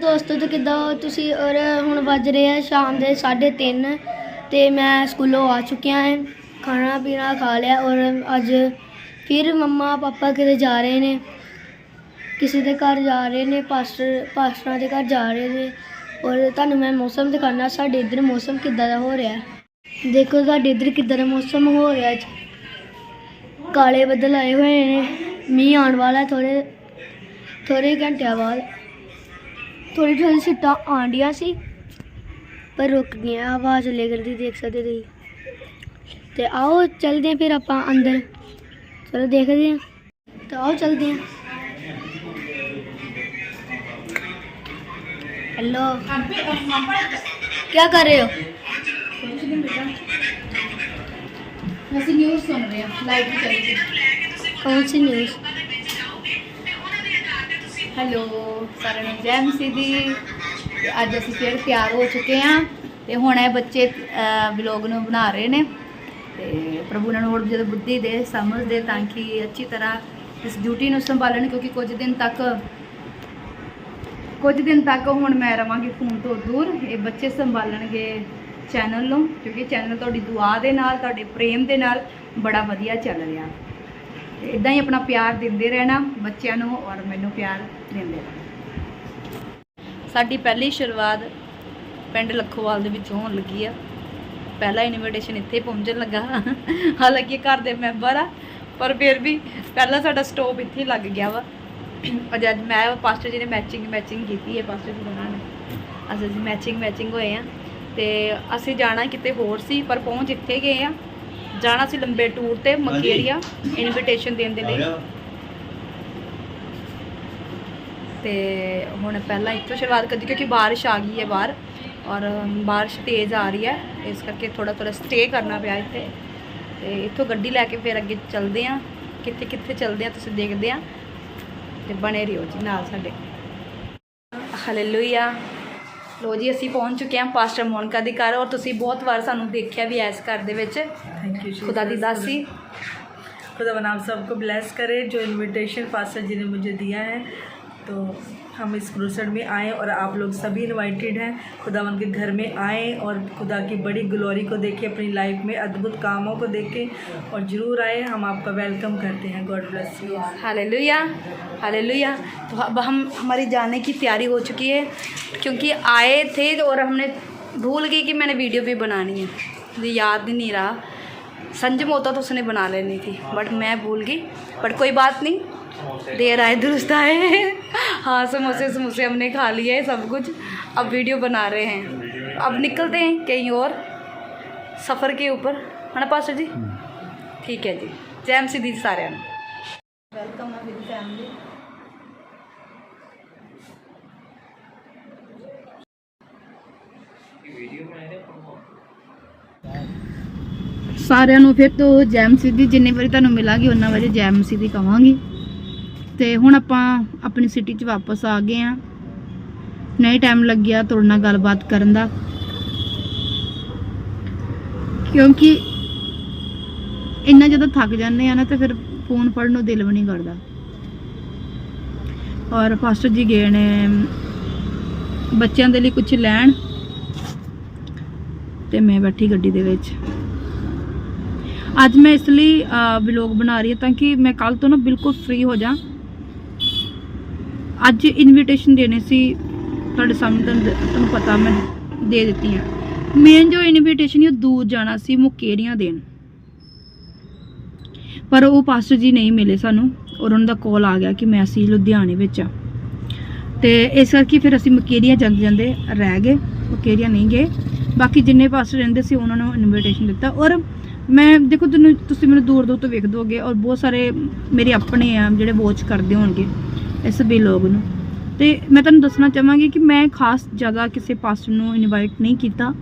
ਦੋਸਤੋ, ਤੇ ਕਿੱਦਾਂ ਹੋ? ਤੁਸੀਂ ਔਰ ਹੁਣ ਵੱਜ ਰਹੇ ਆ ਸ਼ਾਮ ਦੇ 3:30 ਤੇ ਮੈਂ ਸਕੂਲੋਂ ਆ ਚੁੱਕਿਆ ਹਾਂ। ਖਾਣਾ ਪੀਣਾ ਖਾ ਲਿਆ ਔਰ ਅੱਜ ਫਿਰ ਮੰਮਾ ਪਾਪਾ ਕਿਤੇ ਜਾ ਰਹੇ ਨੇ। ਕਿਸੇ ਦੇ ਘਰ ਜਾ ਰਹੇ ਨੇ, ਪਾਸਟਰ, ਪਾਸਟਰਾਂ ਦੇ ਘਰ ਜਾ ਰਹੇ ਨੇ। ਔਰ ਤੁਹਾਨੂੰ ਮੈਂ ਮੌਸਮ ਦਿਖਾਣਾ ਸਾਡੇ ਇੱਧਰ ਮੌਸਮ ਕਿੱਦਾਂ ਦਾ ਹੋ ਰਿਹਾ। ਦੇਖੋ ਸਾਡੇ ਇੱਧਰ ਕਿੱਦਾਂ ਦਾ ਮੌਸਮ ਹੋ ਰਿਹਾ ਅੱਜ। ਕਾਲੇ ਬੱਦਲ ਆਏ ਹੋਏ ਨੇ, ਮੀਂਹ ਆਉਣ ਵਾਲਾ ਥੋੜੇ ਥੋੜੇ ਘੰਟਿਆਂ ਬਾਅਦ। ਥੋੜੀ ਥੋੜੀ ਸਿੱਟਾਂ ਆਂਡੀਆਂ ਸੀ ਪਰ ਰੁਕ ਗਈਆਂ ਆਵਾਜ਼ ਚੱਲੇ ਕਰਦੀ ਦੇਖ ਸਕਦੇ ਤੁਸੀਂ ਤੇ ਆਓ ਚੱਲਦੇ ਹਾਂ ਫਿਰ ਆਪਾਂ ਅੰਦਰ ਚਲੋ ਦੇਖਦੇ ਹਾਂ ਤਾਂ ਆਓ ਚੱਲਦੇ ਹਾਂ हेलो क्या कर रहे हो ਅਸੀਂ ਨਿਊਜ਼ ਸੁਣ ਰਹੇ ਹਾਂ ਲਾਈਵ ਚੱਲ ਰਹੀ कौन सी न्यूज़ ਹੈਲੋ, ਸਾਰਿਆਂ ਨੂੰ ਜੈ ਮਸੀਹ ਦੀ ਤੇ ਅੱਜ ਅਸੀਂ ਫਿਰ ਤਿਆਰ ਹੋ ਚੁੱਕੇ ਹਾਂ ਤੇ ਹੁਣ ਇਹ ਬੱਚੇ ਵਲੌਗ ਨੂੰ ਬਣਾ ਰਹੇ ਨੇ। ਤੇ ਪ੍ਰਭੂ ਨਾਲ ਹੋਰ ਜਦੋਂ ਬੁੱਧੀ ਦੇ, ਸਮਝ ਦੇ, ਤਾਂ ਕਿ ਅੱਛੀ ਤਰ੍ਹਾਂ ਇਸ ਡਿਊਟੀ ਨੂੰ ਸੰਭਾਲਣ, ਕਿਉਂਕਿ ਕੁਝ ਦਿਨ ਤੱਕ, ਕੁਝ ਦਿਨ ਤੱਕ ਹੁਣ ਮੈਂ ਰਵਾਂਗੀ ਫੋਨ ਤੋਂ ਦੂਰ। ਇਹ ਬੱਚੇ ਸੰਭਾਲਣਗੇ ਚੈਨਲ ਨੂੰ, ਕਿਉਂਕਿ ਚੈਨਲ ਤੁਹਾਡੀ ਦੁਆ ਦੇ ਨਾਲ, ਤੁਹਾਡੇ ਪ੍ਰੇਮ ਦੇ ਨਾਲ ਬੜਾ ਵਧੀਆ ਚੱਲ ਰਿਹਾ। ਇਦਾਂ ਹੀ ਆਪਣਾ ਪਿਆਰ ਦਿੰਦੇ ਰਹਿਣਾ, ਬੱਚਿਆਂ ਨੂੰ ਔਰ ਮੈਨੂੰ ਪਿਆਰ ਦਿੰਦੇ ਰਹਿਣਾ। ਸਾਡੀ ਪਹਿਲੀ ਸ਼ੁਰੂਆਤ ਪਿੰਡ ਲੱਖੋਵਾਲ ਦੇ ਵਿੱਚ ਹੋਣ ਲੱਗੀ ਆ। ਪਹਿਲਾ ਇਨਵੀਟੇਸ਼ਨ ਇੱਥੇ ਪਹੁੰਚਣ ਲੱਗਾ। ਹਾਲਾਂਕਿ ਘਰ ਦੇ ਮੈਂਬਰ ਆ, ਪਰ ਫਿਰ ਵੀ ਪਹਿਲਾਂ ਸਾਡਾ ਸਟੋਪ ਇੱਥੇ ਲੱਗ ਗਿਆ ਵਾ। ਅੱਜ ਮੈਂ ਪਾਸਟਰ ਜੀ ਨੇ ਮੈਚਿੰਗ ਮੈਚਿੰਗ ਕੀਤੀ ਹੈ ਪਾਸਟਰ ਜੀ ਉਹਨਾਂ ਨੇ। ਅਸੀਂ ਅਸੀਂ ਮੈਚਿੰਗ ਮੈਚਿੰਗ ਹੋਏ ਆ। ਤੇ ਅਸੀਂ ਜਾਣਾ ਕਿਤੇ ਹੋਰ ਸੀ, ਪਰ ਪਹੁੰਚ ਇੱਥੇ ਗਏ ਆ। ਜਾਣਾ ਸੀ ਲੰਬੇ ਟੂਰ ਤੇ ਮਕੇਰੀਆ ਇਨਵੀਟੇਸ਼ਨ ਦੇਣ ਦੇ ਲਈ। ਤੇ ਹੁਣ ਪਹਿਲਾਂ ਇੱਥੋਂ ਸ਼ੁਰੂਆਤ ਕਰਦੀ ਕਿਉਂਕਿ ਬਾਰਿਸ਼ ਆ ਗਈ ਹੈ ਬਾਹਰ ਔਰ ਬਾਰਿਸ਼ ਤੇਜ਼ ਆ ਰਹੀ ਹੈ ਇਸ ਕਰਕੇ ਥੋੜਾ ਥੋੜਾ ਸਟੇ ਕਰਨਾ ਪਿਆ ਇੱਥੇ। ਤੇ ਇੱਥੋਂ ਗੱਡੀ ਲੈ ਕੇ ਫਿਰ ਅੱਗੇ ਚੱਲਦੇ ਆ ਕਿੱਥੇ ਕਿੱਥੇ ਚੱਲਦੇ ਆ ਤੁਸੀਂ ਦੇਖਦੇ ਆ ਤੇ ਬਣੇ ਰਹੋ ਜੀ ਨਾਲ ਸਾਡੇ। ਹਾਲੇਲੂਇਆ ਲੋ ਜੀ ਅਸੀਂ ਪਹੁੰਚ ਚੁੱਕੇ ਹਾਂ ਪਾਸਟਰ ਮੋਨਕਾ ਦੇ ਘਰ ਔਰ ਤੁਸੀਂ ਬਹੁਤ ਵਾਰ ਸਾਨੂੰ ਦੇਖਿਆ ਵੀ ਐਸ ਘਰ ਦੇ ਵਿੱਚ थैंक यू ਖੁਦਾ ਦੀ ਦਾਸੀ खुदा बनाम सबको ब्लेस करे जो इनविटेशन पास्टर जी ने मुझे दिया है तो हम इस क्रूसड में आए और आप लोग सभी इनवाइटेड हैं। खुदा उनके घर में आए और खुदा की बड़ी ग्लोरी को देखें, अपनी लाइफ में अद्भुत कामों को देखें और ज़रूर आए। हम आपका वेलकम करते हैं। God bless you hallelujah hallelujah तो अब हम, हमारी जाने की तैयारी हो चुकी है क्योंकि आए थे और हमने भूल गई कि मैंने वीडियो भी बनानी है। मुझे याद ही नहीं रहा। संजम होता तो उसने बना लेनी थी बट मैं भूल गई। बट कोई बात नहीं। देर आए दुरुस्त आए हाँ समोसे समोसे हमने खा लिए सब कुछ अब वीडियो बना रहे हैं अब निकलते हैं कहीं और सफ़र के ऊपर है ना पास्टर जी ठीक है जी जय एम सी दी सारे ਵੈਲਕਮ ਆ ਮੇਰੀ ਫੈਮਿਲੀ ਸਾਰਿਆਂ ਨੂੰ ਫਿਰ ਤੋਂ ਜੈਮ ਸਿੱਧੀ ਜਿੰਨੀ ਵਾਰੀ ਤੁਹਾਨੂੰ ਮਿਲਾਂਗੀ ਉਹਨਾਂ ਵਾਰੀ ਜੈਮ ਸਿੱਧੀ ਕਵਾਂਗੀ ਤੇ ਹੁਣ ਆਪਾਂ ਆਪਣੀ ਸਿਟੀ 'ਚ ਵਾਪਸ ਆ ਗਏ ਆ ਨਹੀਂ ਟਾਈਮ ਲੱਗਿਆ ਤੁਹਾਡੇ ਨਾਲ ਗੱਲਬਾਤ ਕਰਨ ਦਾ। ਕਿਉਂਕਿ ਇੰਨਾ ਜਦੋਂ ਥੱਕ ਜਾਂਦੇ ਆ ਨਾ ਤੇ ਫਿਰ ਫੋਨ ਫੜਨ ਨੂੰ ਦਿਲ ਵੀ ਨਹੀਂ ਕਰਦਾ। ਔਰ ਪਾਸਟਰ ਜੀ ਗਏ ਨੇ ਬੱਚਿਆਂ ਦੇ ਲਈ ਕੁਝ ਲੈਣ। ਤੇ ਮੈਂ ਬੈਠੀ ਗੱਡੀ ਦੇ ਵਿੱਚ। ਅੱਜ ਮੈਂ ਇਸ ਲਈ ਵਲੌਗ ਬਣਾ ਰਹੀ ਹਾਂ ਤਾਂ ਕਿ ਮੈਂ ਕੱਲ ਤੋਂ ਨਾ ਬਿਲਕੁਲ ਫ੍ਰੀ ਹੋ ਜਾ ਅੱਜ ਇਨਵੀਟੇਸ਼ਨ ਦੇਣੇ ਸੀ, ਤੁਹਾਡੇ ਸਾਹਮਣੇ ਤੁਹਾਨੂੰ ਤੁਹਾਨੂੰ ਪਤਾ ਮੈਂ ਦੇ ਦਿੱਤੀ ਆ। ਮੇਨ ਜੋ ਇਨਵੀਟੇਸ਼ਨ ਉਹ ਦੂਰ ਜਾਣਾ ਸੀ ਮੁਕੇਰੀਆਂ ਦੇਣ? ਪਰ ਉਹ ਪਾਸਟਰ ਜੀ ਨਹੀਂ ਮਿਲੇ ਸਾਨੂੰ, ਔਰ ਉਹਨਾਂ ਦਾ ਕਾਲ ਆ ਗਿਆ ਕਿ ਮੈਂ ਅਸੀਂ ਲੁਧਿਆਣੇ ਵਿੱਚ ਆ। ਤੇ ਇਸ ਕਰਕੇ ਫਿਰ ਅਸੀਂ ਮਕੇਰੀਆ ਜਾਂਦੇ ਜਾਂਦੇ ਰਹਿ ਗਏ, ਮਕੇਰੀਆ ਨਹੀਂ ਗਏ। ਬਾਕੀ ਜਿੰਨੇ ਪਾਸਟਰ ਰਹਿੰਦੇ ਸੀ, ਉਹਨਾਂ ਨੂੰ ਇਨਵੀਟੇਸ਼ਨ ਦਿੱਤਾ। ਔਰ ਮੈਂ, ਦੇਖੋ ਤੁਹਾਨੂੰ, ਤੁਸੀਂ ਮੈਨੂੰ ਦੂਰ ਦੂਰ ਤੋਂ ਵੇਖ ਦੋਗੇ ਔਰ ਬਹੁਤ ਸਾਰੇ ਮੇਰੇ ਆਪਣੇ ਆ, ਜਿਹੜੇ ਵਾਚ ਕਰਦੇ ਹੋਣਗੇ। ਇਸ ਵੀ ਨੂੰ। ਤੇ ਮੈਂ ਤੁਹਾਨੂੰ ਦੱਸਣਾ ਚਾਹਾਂਗੀ ਕਿ ਮੈਂ ਖਾਸ ਜ਼ਿਆਦਾ ਕਿਸੇ ਪਾਸਟਰ ਨੂੰ ਇਨਵਾਈਟ ਨਹੀਂ ਕੀਤਾ।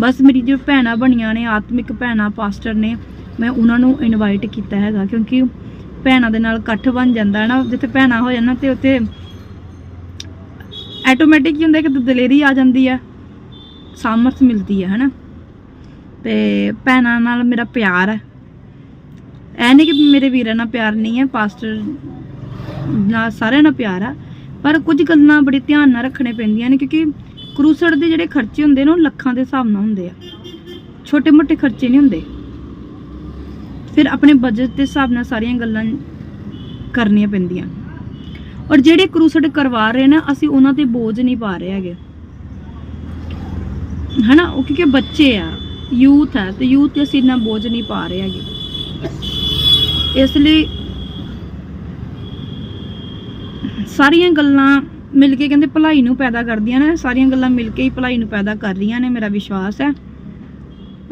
ਬਸ ਮੇਰੀ ਜੋ ਭੈਣਾਂ ਬਣੀਆਂ ਨੇ, ਆਤਮਿਕ ਭੈਣਾਂ ਪਾਸਟਰ ਨੇ, ਮੈਂ ਉਹਨਾਂ ਨੂੰ ਇਨਵਾਈਟ ਕੀਤਾ ਹੈਗਾ। ਕਿਉਂਕਿ ਭੈਣਾਂ ਦੇ ਨਾਲ ਇਕੱਠ ਬਣ ਜਾਂਦਾ ਹੈ ਨਾ, ਜਿੱਥੇ ਭੈਣਾਂ ਹੋ ਜਾਣ ਨਾ, ਤੇ ਉੱਥੇ ਆਟੋਮੈਟਿਕ ਹੀ ਹੁੰਦਾ ਕਿ ਦਲੇਰੀ ਆ ਜਾਂਦੀ ਹੈ। ਸਾਮਰਥ ਮਿਲਦੀ ਹੈ, ਹਨਾ? ਤੇ ਭੈਣਾਂ ਨਾਲ ਮੇਰਾ ਪਿਆਰ ਹੈ। ਐ ਨਹੀਂ ਕਿ ਮੇਰੇ ਵੀਰਾਂ ਨਾਲ ਪਿਆਰ ਨਹੀਂ ਹੈ ਪਾਸਟਰ ਨਾਲ ਸਾਰਿਆਂ ਨਾਲ ਪਿਆਰ ਆ, ਪਰ ਕੁਝ ਗੱਲਾਂ ਬੜੇ ਧਿਆਨ ਨਾਲ ਰੱਖਣੇ ਪੈਂਦੀਆਂ ਨੇ, ਕਿਉਂਕਿ ਕਰੂਸੜ ਦੇ ਜਿਹੜੇ ਖਰਚੇ ਹੁੰਦੇ ਨੇ, ਉਹ ਲੱਖਾਂ ਦੇ ਹਿਸਾਬ ਨਾਲ ਹੁੰਦੇ ਆ। ਛੋਟੇ ਮੋਟੇ ਖਰਚੇ ਨਹੀਂ ਹੁੰਦੇ। ਫਿਰ ਆਪਣੇ ਬਜਟ ਦੇ ਹਿਸਾਬ ਨਾਲ ਸਾਰੀਆਂ ਗੱਲਾਂ ਕਰਨੀਆਂ ਪੈਂਦੀਆਂ। ਔਰ ਜਿਹੜੇ ਕਰੂਸੜ ਕਰਵਾ ਰਹੇ ਨੇ, ਅਸੀਂ ਉਹਨਾਂ ਤੇ ਬੋਝ ਨਹੀਂ ਪਾ ਰਹੇ ਹੈਗੇ। ਹਨਾ? ਉਹ ਕਿਉਂਕਿ ਬੱਚੇ ਆ ਯੂਥ ਹੈ ਤੇ ਯੂਥ ਤੇ ਅਸੀਂ ਇੰਨਾ ਬੋਝ ਨਹੀਂ ਪਾ ਰਹੇ ਹੈਗੇ। ਇਸ ਲਈ ਸਾਰੀਆਂ ਗੱਲਾਂ ਮਿਲ ਕੇ ਕਹਿੰਦੇ ਭਲਾਈ ਨੂੰ ਪੈਦਾ ਕਰਦੀਆਂ ਨੇ, ਸਾਰੀਆਂ ਗੱਲਾਂ ਮਿਲ ਕੇ ਹੀ ਭਲਾਈ ਨੂੰ ਪੈਦਾ ਕਰ ਰਹੀਆਂ ਨੇ, ਮੇਰਾ ਵਿਸ਼ਵਾਸ ਹੈ।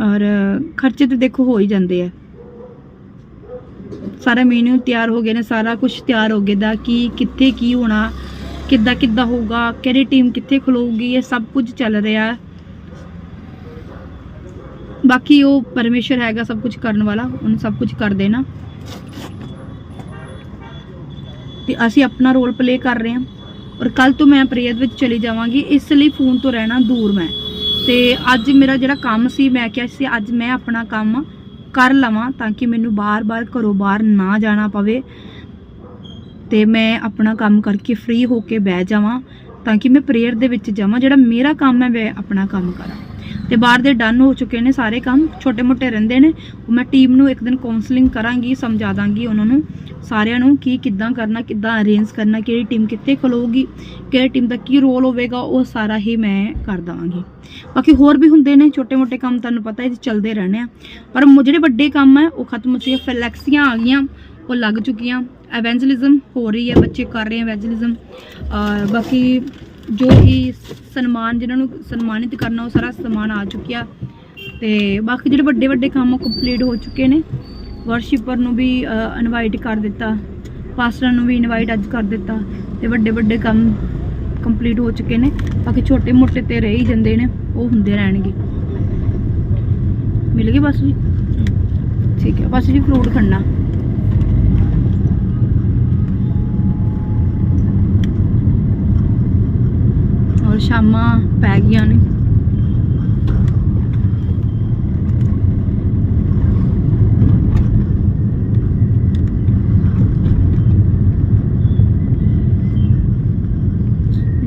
ਔਰ ਖਰਚੇ ਤੇ ਦੇਖੋ ਹੋ ਹੀ ਜਾਂਦੇ ਆ। ਸਾਰਾ ਮੀਨੂ ਤਿਆਰ ਹੋ ਗਏ ਨੇ, ਸਾਰਾ ਕੁਝ ਤਿਆਰ ਹੋ ਗਿਆ ਦਾ, ਕੀ, ਕਿੱਥੇ ਕੀ ਹੋਣਾ, ਕਿੱਦਾਂ ਕਿੱਦਾਂ ਹੋਊਗਾ, ਕਿਹੜੀ ਟੀਮ ਕਿੱਥੇ ਖਲੋਊਗੀ, ਇਹ ਸਭ ਕੁਝ ਚੱਲ ਰਿਹਾ। ਬਾਕੀ ਉਹ ਪਰਮੇਸ਼ਰ ਹੈਗਾ ਸਭ ਕੁਝ ਕਰਨ ਵਾਲਾ, ਉਹਨੇ ਸਭ ਕੁਝ ਕਰ ਦੇਣਾ। ਤੇ ਅਸੀਂ ਆਪਣਾ ਰੋਲ ਪਲੇ ਕਰ ਰਹੇ ਹਾਂ। ਔਰ ਕੱਲ ਤੋਂ ਮੈਂ ਪ੍ਰੇਅਰ ਵਿੱਚ ਚਲੀ ਜਾਵਾਂਗੀ, ਇਸ ਲਈ ਫੋਨ ਤੋਂ ਰਹਿਣਾ ਦੂਰ ਮੈਂ। ਤੇ ਅੱਜ ਮੇਰਾ ਜਿਹੜਾ ਕੰਮ ਸੀ, ਮੈਂ ਕਿਹਾ ਸੀ ਅੱਜ ਮੈਂ ਆਪਣਾ ਕੰਮ ਕਰ ਲਵਾਂ ਤਾਂ ਕਿ ਮੈਨੂੰ ਬਾਰ-ਬਾਰ ਘਰੋਂ ਬਾਹਰ ਨਾ ਜਾਣਾ ਪਵੇ। ਤੇ ਮੈਂ ਆਪਣਾ ਕੰਮ ਕਰਕੇ ਫ੍ਰੀ ਹੋ ਕੇ ਬਹਿ ਜਾਵਾਂ ਤਾਂ ਕਿ ਮੈਂ ਪ੍ਰੇਅਰ ਦੇ ਵਿੱਚ ਜਾਵਾਂ, ਜਿਹੜਾ ਮੇਰਾ ਕੰਮ ਹੈ, ਮੈਂ ਆਪਣਾ ਕੰਮ ਕਰਾਂ। ਤੇ ਬਾਹਰ ਦੇ ਡਨ ਹੋ ਚੁੱਕੇ ਨੇ ਸਾਰੇ ਕੰਮ, ਛੋਟੇ ਮੋਟੇ ਰਹਿੰਦੇ ਨੇ। ਮੈਂ ਟੀਮ ਨੂੰ ਇੱਕ ਦਿਨ ਕਾਉਂਸਲਿੰਗ ਕਰਾਂਗੀ, ਸਮਝਾ ਦਾਂਗੀ ਉਹਨਾਂ ਨੂੰ, ਸਾਰਿਆਂ ਨੂੰ ਕਿ ਕਿੱਦਾਂ ਕਰਨਾ, ਕਿੱਦਾਂ ਅਰੇਂਜ ਕਰਨਾ, ਕਿਹੜੀ ਟੀਮ ਕਿੱਥੇ ਖਲੋਗੀ ਕਿਹੜੀ ਟੀਮ ਦਾ ਕੀ ਰੋਲ ਹੋਵੇਗਾ, ਉਹ ਸਾਰਾ ਹੀ ਮੈਂ ਕਰ ਦਵਾਂਗੀ। ਬਾਕੀ ਹੋਰ ਵੀ ਹੁੰਦੇ ਨੇ, ਛੋਟੇ ਮੋਟੇ ਕੰਮ ਤੁਹਾਨੂੰ ਪਤਾ ਇਹ ਚੱਲਦੇ ਰਹਿਣੇ ਆ। ਪਰ ਜਿਹੜੇ ਵੱਡੇ ਕੰਮ ਹੈ ਉਹ ਖਤਮ ਹੋ ਚੁੱਕੇ ਫਲੈਕਸੀਆਂ ਆ ਗਈਆਂ, ਉਹ ਲੱਗ ਚੁੱਕੀਆਂ। ਐਵੈਂਜਲਿਜ਼ਮ ਹੋ ਰਹੀ ਹੈ, ਬੱਚੇ ਕਰ ਰਹੇ ਐਵੈਂਜਲਿਜ਼ਮ ਬਾਕੀ ਜੋ ਵੀ ਸਨਮਾਨ ਜਿਨ੍ਹਾਂ ਨੂੰ ਸਨਮਾਨਿਤ ਕਰਨਾ ਉਹ ਸਾਰਾ ਸਨਮਾਨ ਆ ਚੁੱਕਿਆ। ਤੇ ਬਾਕੀ ਜਿਹੜੇ ਵੱਡੇ ਵੱਡੇ ਕੰਮ ਕੰਪਲੀਟ ਹੋ ਚੁੱਕੇ ਨੇ। ਵਰਸ਼ਿਪਰ ਨੂੰ ਵੀ ਇਨਵਾਈਟ ਕਰ ਦਿੱਤਾ। ਪਾਸਟਰ ਨੂੰ ਵੀ ਇਨਵਾਈਟ ਅੱਜ ਕਰ ਦਿੱਤਾ। ਤੇ ਵੱਡੇ ਵੱਡੇ ਕੰਮ ਕੰਪਲੀਟ ਹੋ ਚੁੱਕੇ ਨੇ। ਬਾਕੀ ਛੋਟੇ ਮੋਟੇ ਤੇ ਰਹਿ ਹੀ ਜਾਂਦੇ ਨੇ ਉਹ ਹੁੰਦੇ ਰਹਿਣਗੇ। ਮਿਲ ਗਈ ਬਸ ਜੀ? ਠੀਕ ਹੈ ਬਸ ਜੀ ਫਰੂਟ ਖੰਨਾ ਔਰ ਸ਼ਾਮਾਂ ਪੈ ਗਈਆਂ ਨੇ।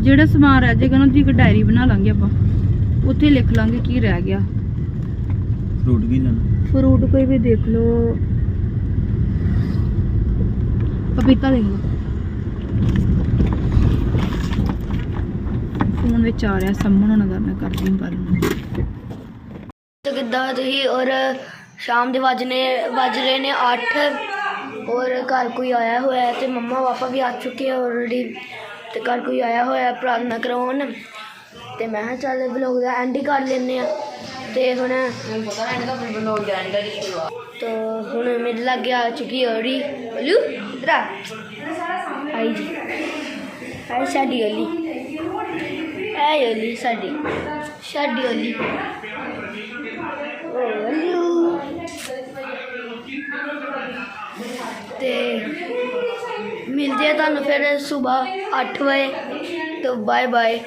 ਜਿਹੜਾ ਸਮਾਨ ਰਹਿ ਜਾਏਗਾ ਨਾ ਉਹਦੀ ਇੱਕ ਡਾਇਰੀ ਬਣਾ ਲਾਂਗੇ ਆਪਾਂ। ਉੱਥੇ ਲਿਖ ਲਾਂਗੇ ਕੀ ਰਹਿ ਗਿਆ। ਫਰੂਟ ਵੀ ਲੈਣਾ? ਫਰੂਟ ਕੋਈ ਵੀ ਦੇਖ ਲਓ। ਪਪੀਤਾ ਦੇਖ ਲਓ। ਫੋਨ ਆ ਰਿਹਾ ਉਹਨਾਂ ਦਾ ਮੈਂ ਕਰਦੀ ਹਾਂ ਗੱਲ। ਤੇ ਕਿੱਦਾਂ ਤੁਸੀਂ ਔਰ ਸ਼ਾਮ ਦੇ ਵੱਜਨੇ ਵੱਜ ਰਹੇ ਨੇ 8 ਔਰ ਘਰ ਕੋਈ ਆਇਆ ਹੋਇਆ ਹੈ ਤੇ ਮੰਮਾ ਪਾਪਾ ਵੀ ਆ ਚੁੱਕੇ ਆ ਆਲਰੇਡੀ ਤੇ ਘਰ ਕੋਈ ਆਇਆ ਹੋਇਆ, ਪ੍ਰਾਰਥਨਾ ਕਰਾਉਣ। ਤੇ ਮੈਂ ਕਿਹਾ ਚੱਲ ਵਲੋਗ ਦਾ ਐਂਡ ਹੀ ਕਰ ਲੈਨੇ ਆ ਤੇ ਹੁਣ ਪਤਾ ਐਂਡ ਦਾ ਵਲੋਗ ਦਾ ਐਂਡ ਹੀ ਤਾਂ ਹੁਣ ਮੇਰੇ ਲੱਗ ਆ ਚੁੱਕੀ ਔਰੀ ਬਲੂ, ਇਧਰ ਆਈ ਜੀ। ਆਈ ਸਾਡੀ ਅਲੀ ਆਈ ਔਲੀ ਸਾਡੀ ਸਾਡੀ ਓਲੀ ਓਲੂ ਤੇ ਮਿਲਦੇ ਆ ਤੁਹਾਨੂੰ ਫਿਰ ਸਵੇਰ 8 ਵਜੇ, ਤੋਂ ਬਾਏ ਬਾਏ